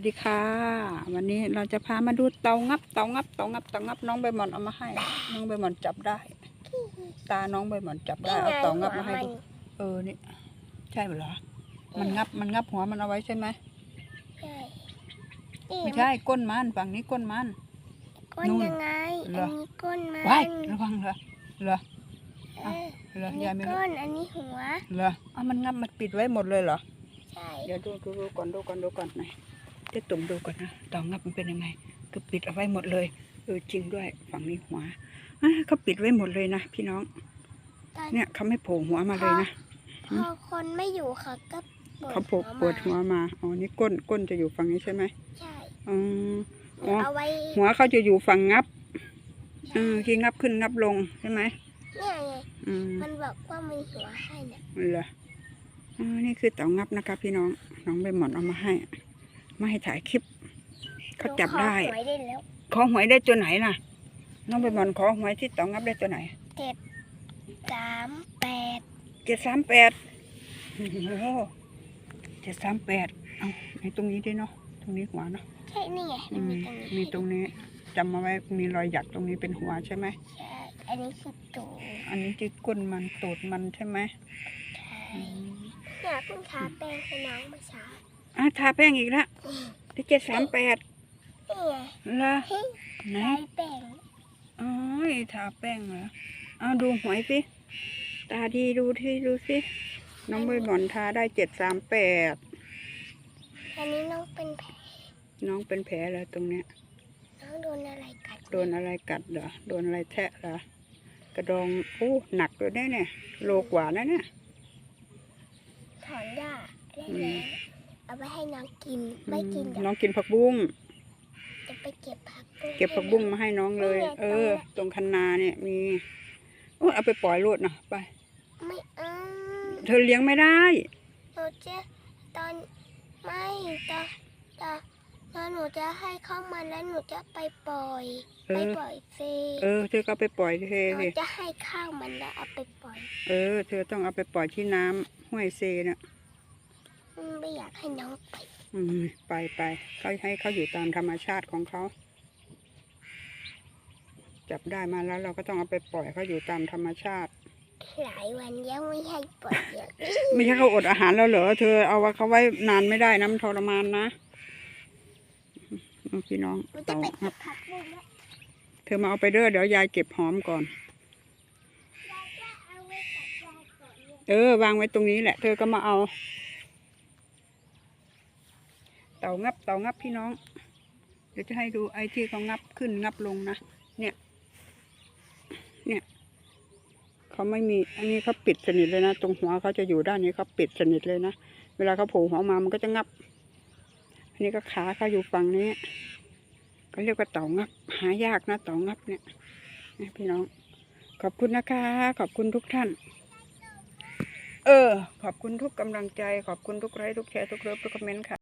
วัสดีค่ะ วันนี้เราจะพามาดูเตางับเตางับเตางับเตางับน้องใบหมอนเอามาให้ น้องใบหมอนจับได้ ตาน้องใบหมอนจับได้เอาเตางับมาให้ดูเออนี่ใช่เหรอ มันงับมันงับหัวมันเอาไว้ใช่ไหมใช่ไม่ใช่ก้นมันฝั่งนี้ก้นมันก้นนู่นยังไงเหรอัอนนี้ก้นมันว้ายระวังเหรอเหรอเออเหรออันนี้ยายไม่รู้ก้นอันนี้หัวเหรอเอามันงับมันปิดไว้หมดเลยเหรอใช่เดี๋ยวดูดูดูก่อนดูก่อนดูก่อนไหน เจะตุ่มดูก่อนนะเตางับมันเป็นยังไงก็ปิดเอาไว้หมดเลยเออจริงด้วยฝั่งนี้หัวอะเขาปิดไว้หมดเลยนะพี่น้องตอนเนี่ยเขาไม่โผล่หัวมาเลยนะพอคนไม่อยู่เขาก็ปวดเขาโผล่ปวดหัวมาอ๋อนี่ก้นก้นจะอยู่ฝั่งนี้ใช่ไหมใช่อ๋ออ๋อเอาไว้หัวเขาจะอยู่ฝั่งงับเออที่งับขึ้นงับลงใช่ไหมเนี่ยไงอืมมันบอกว่ามีหัวให้เนี่ยเหรออ๋อนี่คือเตางับนะคะ พี่น้องน้องใบหมอนเอามาให้ มาให้ถ่ายคลิปเขาจับได้หนูขอหวยได้แล้วขอหวยได้ตัวไหนล่ะ น้องใบหมอนขอหวยที่เตางับได้ตัวไหนเจ็ดสามแปดเจ็ดสามแปดโอ้โหเจ็ดสามแปดเอาในตรงนี้ด้วยเนาะตรงนี้หัวเนาะใช่นี่ไงอืมันมมีตรงนี้มีตรงนี้จำมาไว้มีรอยหยักตรงนี้เป็นหัวใช่ไหมใช่อันนี้คือตูดอันนี้ที่ก้นมันตูดมันใช่ไหม ใช่อืมเนี่ยเพิ่งทาแป้งให้น้องเมื่อเช้า อะทาแป้งอีกแล้วที่เจ็ดสามแปดนี่ไงละเฮ้ยไหนทาแป้งอ๋อทาแป้งเหรอเอาดูหวยสิตาดีดูที่ดูสิน้องใบหมอนทาได้เจ็ดสามแปดอันนี้น้องเป็นแผลน้องเป็นแผลแล้วตรงเนี้ยน้องโดนอะไรกัดโดนอะไรกัดเหรอโดนอะไรแทะเหรอกระดองโอ้หนักเลยเนี่ยโลกว่านะเนี่ยถอนหญ้าได้อืมแล้ว เอาไปให้น้องกิน ไม่กินอืมเดี๋ยวน้องกินผักบุ้ง จะไปเก็บผักบุ้งเก็บผักบุ้งมาให้น้องเลยนี่ไงเออ ตรงคันนาเนี่ยมีโอ้ยเอาไปปล่อยรวดนะไป ไม่เอาเธอเลี้ยงไม่ได้ หนูจะตอนไม่ตอนตอนตอนหนูจะให้เข้ามาแล้วหนูจะไปปล่อยเออ ไปปล่อยฟรีเออ เธอก็เอาไปปล่อยเธอหนูสิจะให้ข้าวมันแล้วเอาไปปล่อยเออ เธอต้องเอาไปปล่อยที่น้ำห้วยเซน่ะอืม ไม่อยากให้น้องไป อืมไปไปเขาให้เขาอยู่ตามธรรมชาติของเขา จับได้มาแล้วเราก็ต้องเอาไปปล่อยเขาอยู่ตามธรรมชาติ หลายวันยังไม่ให้ปล่อยเยอะไม่ใช่เขาอดอาหารแล้วเหรอเธอเอาไว้เขาไว้นานไม่ได้นะมันทรมานนะเอาพี่น้องหนูจะเต่าไปครัเก็บบผักบุ้งแล้วเธอมาเอาไปเด้อเดี๋ยวยายเก็บหอมก่อน ยายจะเอาไว้กับยายก่อนเนี่ย เออ วางไว้ตรงนี้แหละ เธอก็มาเอา เต่างับเต่างับพี่น้อง เดี๋ยวจะให้ดูไอ้ที่เขางับขึ้นงับลงนะ เนี่ย เนี่ยเขาไม่มี อันนี้เขาปิดสนิทเลยนะ ตรงหัวเขาจะอยู่ด้านนี้เขาปิดสนิทเลยนะ เวลาเขาโผล่หัวมามันก็จะงับ อันนี้ก็ขาเขาอยู่ฝั่งนี้เขาเรียกว่าเต่างับ หายากนะเต่างับเนี่ยนะพี่น้อง ขอบคุณนะคะ ขอบคุณทุกท่าน เออ ขอบคุณทุกกำลังใจ ขอบคุณทุกไลค์ทุกแชร์ทุกเลิฟทุกคอมเมนต์ค่ะ